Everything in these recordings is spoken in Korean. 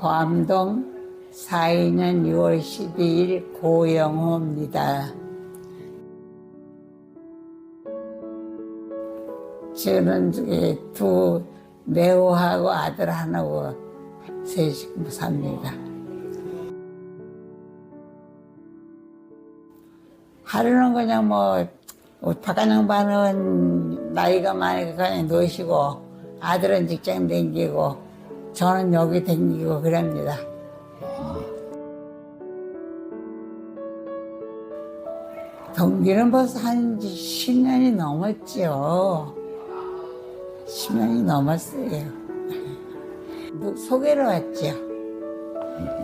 고암동 42년 6월 12일 고영호입니다. 저는 두 매호하고 아들 하나고 세 식구 삽니다. 하루는 그냥 뭐 박한 양반은 나이가 많으니까 그냥 노시고 아들은 직장 댕기고 저는 여기 댕기고 그럽니다. 경기는 벌써 한 10년이 넘었죠. 10년이 넘었어요. 누- 소개로 왔죠.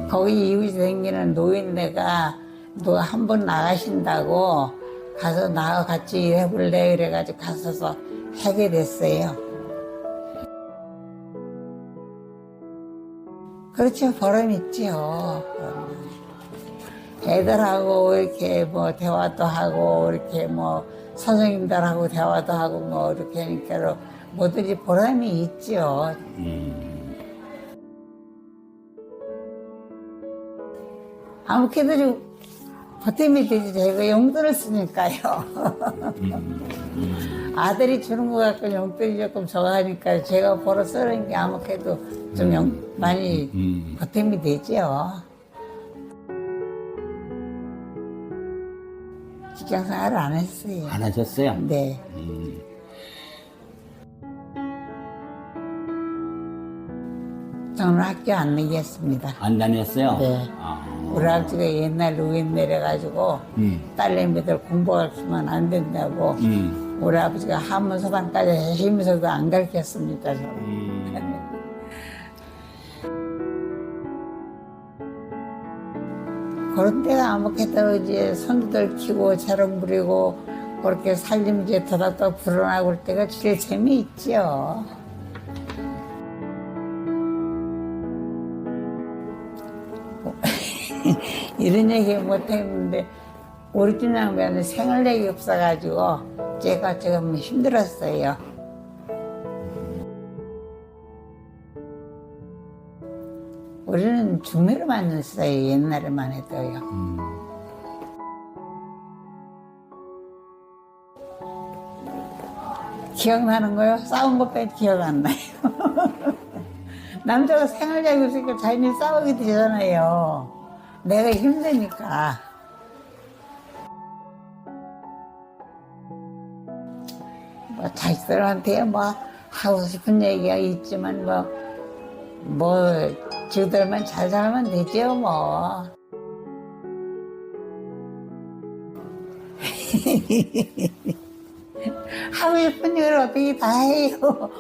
거기 이웃이 생기는 노인네가 너 한 번 나가신다고 가서 나와 같이 일해볼래 그래가지고 가서서 하게 됐어요. 그렇죠. 보람 있지요. 애들하고 이렇게 뭐 대화도 하고 이렇게 뭐 선생님들하고 대화도 하고 뭐 이렇게 하니까 뭐든지 보람이 있죠. 아무래도 보탬이 되지 제가 용돈을 쓰니까요. 아들이 주는 것 같고 용돈이 조금 적어하니까 제가 벌어 쓰는 게 아무래도 좀 용, 많이 음. 보탬이 되죠. 직장 생활을 안 했어요. 안 하셨어요? 네. 음. 저는 학교 안 다녔습니다. 안 다녔어요? 네. 아. 우리 아버지가 옛날 노인 내려가지고 음. 딸내미들 공부가르치면 안 된다고 음. 우리 아버지가 한문서당까지 하시면서도 안 가르쳤습니다. 저는. 음. 그런 때가 아무래도 이제 손주들 키고 재롱 부리고 그렇게 살림 이제 더닥더 불어나고 그럴 때가 제일 재미있죠. 이런 얘기 못 했는데 우리 집 양반은 생활력이 없어가지고 제가 지금 힘들었어요. 우리는 중매로 만났어요. 옛날에만 해도요. 기억나는 거요? 싸운 거빼 기억 안 나요. 남자가 생활력이 없으니까 자연히 싸우게 되잖아요. 내가 힘드니까. 뭐 자식들한테 뭐 하고 싶은 얘기가 있지만 뭐, 뭐, 저들만 잘 살면 되죠, 뭐. 하고 싶은 일을 어떻게 다 해요.